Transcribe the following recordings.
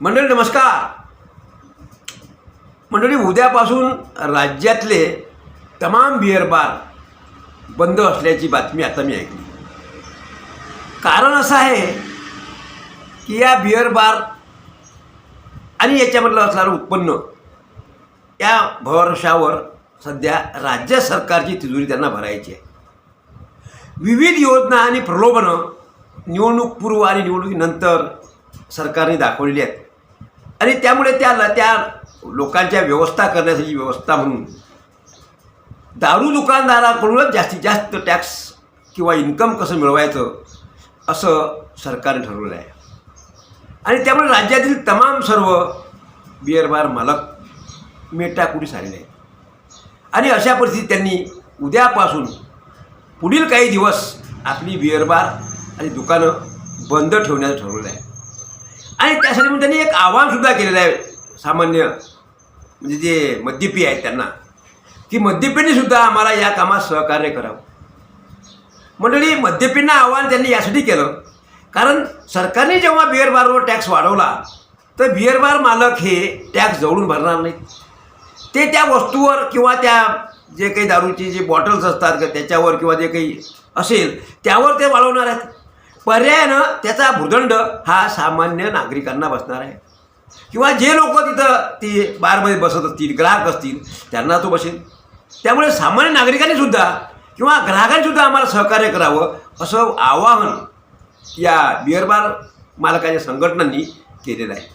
मंडळी नमस्कार. मंडळी उद्यापासून राज्यातले तमाम बिअर बार बंद असल्याची बातमी आता मी ऐकली. कारण असं आहे की या बिअर बार आणि याच्यामधलं असणारं उत्पन्न या भरवशावर सध्या राज्य सरकारची तिजोरी त्यांना भरायची आहे. विविध योजना आणि प्रलोभनं निवडणूकपूर्व आणि निवडणुकीनंतर सरकारने दाखवलेली आहेत. आणि त्यामुळे त्याला त्या लोकांच्या व्यवस्था करण्यासाठी व्यवस्था म्हणून दारू दुकानदाराकडूनच जास्तीत जास्त टॅक्स किंवा इन्कम कसं मिळवायचं असं सरकारने ठरवलं आहे. आणि त्यामुळे राज्यातील तमाम सर्व बिअर बार मालक मेटाकुटी झालेले आहेत आणि अशा परिस्थितीत त्यांनी उद्यापासून पुढील काही दिवस आपली बिअर बार आणि दुकानं बंद ठेवण्याचं ठरवलं आहे. आणि त्यासाठी मग त्यांनी एक आव्हानसुद्धा केलेलं आहे सामान्य म्हणजे जे मद्यपी आहेत त्यांना. की मद्यपींनीसुद्धा आम्हाला या कामात सहकार्य करावं. मंडळी मद्यपींना आव्हान त्यांनी यासाठी केलं कारण सरकारने जेव्हा बिअर बारवर टॅक्स वाढवला तर बिअर बार मालक हे टॅक्स जवळून भरणार नाहीत. ते त्या वस्तूवर किंवा त्या जे काही दारूची जे बॉटल्स असतात त्याच्यावर किंवा जे काही असेल त्यावर ते वाढवणार आहेत. पर्यायानं त्याचा भूदंड हा सामान्य नागरिकांना बसणार आहे. किंवा जे लोक तिथं ती बारमध्ये बसत असतील ग्राहक असतील त्यांना तो बसेल. त्यामुळे सामान्य नागरिकांनीसुद्धा किंवा ग्राहकांनीसुद्धा आम्हाला सहकार्य करावं असं आवाहन या बिअर बार मालकाच्या संघटनांनी केलेलं आहे.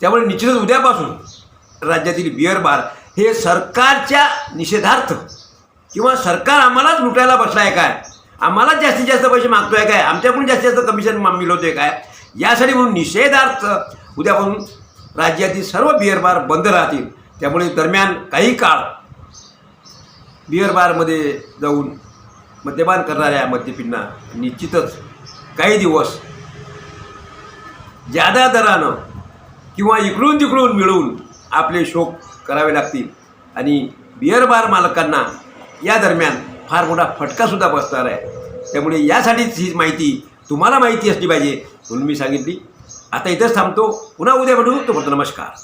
त्यामुळे निश्चितच उद्यापासून राज्यातील बिअर बार हे सरकारच्या निषेधार्थ किंवा सरकार आम्हालाच लुटायला बसला आहे काय आम्हालाच जास्तीत जास्त पैसे मागतोय काय? आमच्याकडून जास्तीत जास्त कमिशन मिळवतोय काय? यासाठी म्हणून निषेधार्थ उद्यापासून राज्यातील सर्व बिअर बार बंद राहतील. त्यामुळे दरम्यान काही काळ बिअर बारमध्ये जाऊन मद्यपान करणाऱ्या मद्यपींना निश्चितच काही दिवस जादा दरानं किंवा इकडून तिकडून मिळवून आपले शोक करावे लागतील. आणि बिअर बार मालकांना या दरम्यान फार मोठा फटकासुद्धा बसणार आहे. त्यामुळे यासाठीच ही माहिती तुम्हाला माहिती असली पाहिजे म्हणून मी सांगितली. आता इथंच थांबतो. पुन्हा उद्या भेटू. तो नमस्कार.